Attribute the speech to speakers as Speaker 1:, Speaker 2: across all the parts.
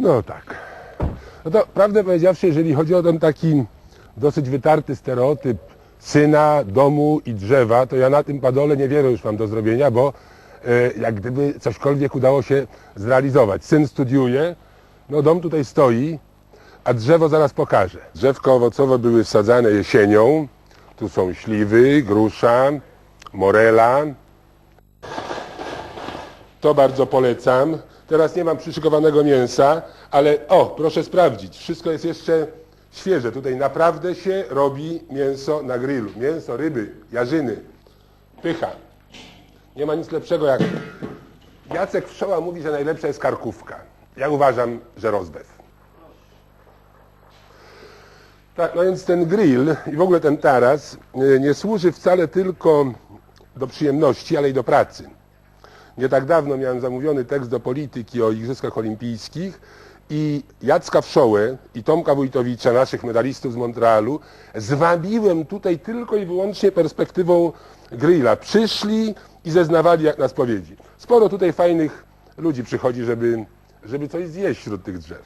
Speaker 1: No tak. No to prawdę powiedziawszy, jeżeli chodzi o ten taki dosyć wytarty stereotyp syna, domu i drzewa, to ja na tym padole niewiele już mam do zrobienia, bo e, jak gdyby cośkolwiek udało się zrealizować. Syn studiuje, no dom tutaj stoi, a drzewo zaraz pokażę. Drzewka owocowe były wsadzane jesienią. Tu są śliwy, grusza, morela. To bardzo polecam. Teraz nie mam przyszykowanego mięsa, ale o, proszę sprawdzić, wszystko jest jeszcze świeże. Tutaj naprawdę się robi mięso na grillu. Mięso, ryby, jarzyny, pycha. Nie ma nic lepszego jak... Jacek Wszoła mówi, że najlepsza jest karkówka. Ja uważam, że rozbew. Tak, no więc ten grill i w ogóle ten taras y, nie służy wcale tylko do przyjemności, ale i do pracy. Nie tak dawno miałem zamówiony tekst do polityki o Igrzyskach Olimpijskich i Jacka Wszołę i Tomka Wójtowicza, naszych medalistów z Montrealu, zwabiłem tutaj tylko i wyłącznie perspektywą grilla. Przyszli i zeznawali jak na spowiedzi. Sporo tutaj fajnych ludzi przychodzi, żeby, żeby coś zjeść wśród tych drzew.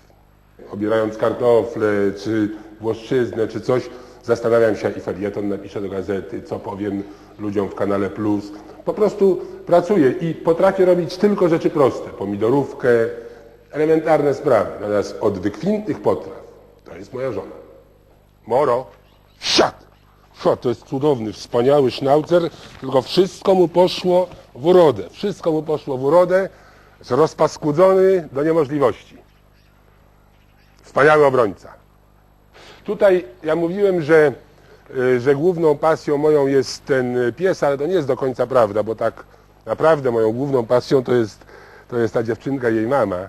Speaker 1: Obierając kartofle, czy włoszczyznę, czy coś, zastanawiam się, i felieton napiszę do gazety, co powiem ludziom w kanale Plus. Po prostu pracuję i potrafię robić tylko rzeczy proste. Pomidorówkę, elementarne sprawy. Natomiast od wykwintnych potraw to jest moja żona. Moro, siad! Siad, to jest cudowny, wspaniały sznaucer, tylko wszystko mu poszło w urodę. Wszystko mu poszło w urodę, rozpaskudzony do niemożliwości. Wspaniały obrońca. Tutaj ja mówiłem, że, y, że główną pasją moją jest ten pies, ale to nie jest do końca prawda, bo tak naprawdę moją główną pasją to jest, to jest ta dziewczynka i jej mama.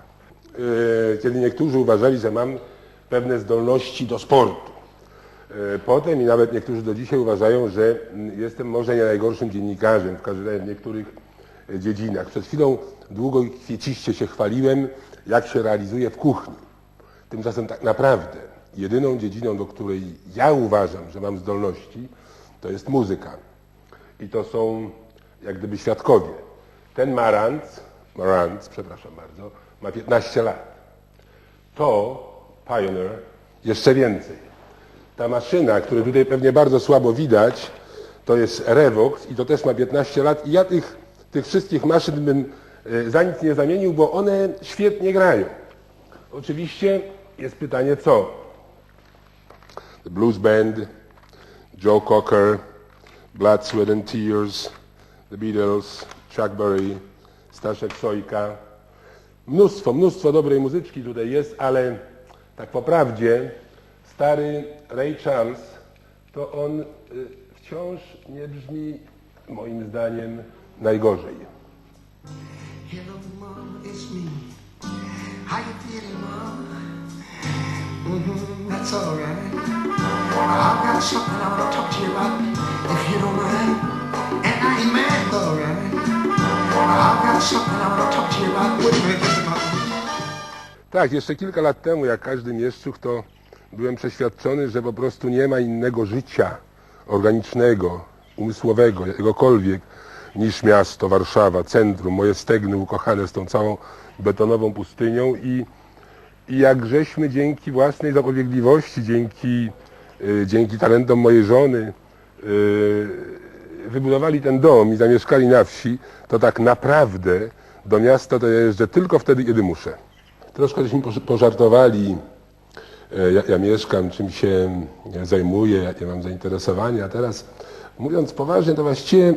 Speaker 1: Y, Kiedy niektórzy uważali, że mam pewne zdolności do sportu. Y, Potem i nawet niektórzy do dzisiaj uważają, że jestem może nie najgorszym dziennikarzem, w każdym razie w niektórych dziedzinach. Przed chwilą długo i kwieciście się chwaliłem, jak się realizuję w kuchni. Tymczasem tak naprawdę jedyną dziedziną, do której ja uważam, że mam zdolności, to jest muzyka. I to są jak gdyby świadkowie. Ten Marantz, Marantz, przepraszam bardzo, ma 15 lat. To Pioneer jeszcze więcej. Ta maszyna, której tutaj pewnie bardzo słabo widać, to jest Revox i to też ma 15 lat i ja tych, tych wszystkich maszyn bym e, za nic nie zamienił, bo one świetnie grają. Oczywiście jest pytanie co? The Blues Band, Joe Cocker, Blood, Sweat and Tears, The Beatles, Chuck Berry, Staszek Sojka. Mnóstwo, mnóstwo dobrej muzyczki tutaj jest, ale tak po prawdzie stary Ray Charles to on y, wciąż nie brzmi moim zdaniem najgorzej.
Speaker 2: Hello, Mom, it's me. How you feeling, Mom? That's all right. I've got something I want to talk to you about, if you don't mind. And I all right. I've got something I want to talk to you about?
Speaker 1: Tak, jeszcze kilka lat temu, jak każdy mieszczuch, to byłem przeświadczony, że po prostu nie ma innego życia organicznego, umysłowego, jakiegokolwiek, niż miasto, Warszawa, centrum, moje stegny ukochane z tą całą betonową pustynią i, i jak żeśmy dzięki własnej zapobiegliwości, dzięki, y, dzięki talentom mojej żony y, wybudowali ten dom i zamieszkali na wsi, to tak naprawdę do miasta to ja jeżdżę tylko wtedy, kiedy muszę. Troszkę żeśmy poż- pożartowali, e, ja, ja mieszkam, czym się zajmuję, jakie mam zainteresowania. A teraz, mówiąc poważnie, to właściwie e,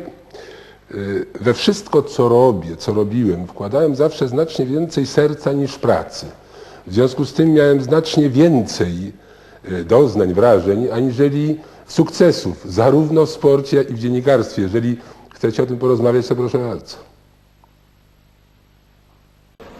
Speaker 1: we wszystko, co robię, co robiłem, wkładałem zawsze znacznie więcej serca niż pracy. W związku z tym miałem znacznie więcej e, doznań, wrażeń, aniżeli sukcesów, zarówno w sporcie, jak i w dziennikarstwie. Jeżeli chcecie o tym porozmawiać, to proszę bardzo.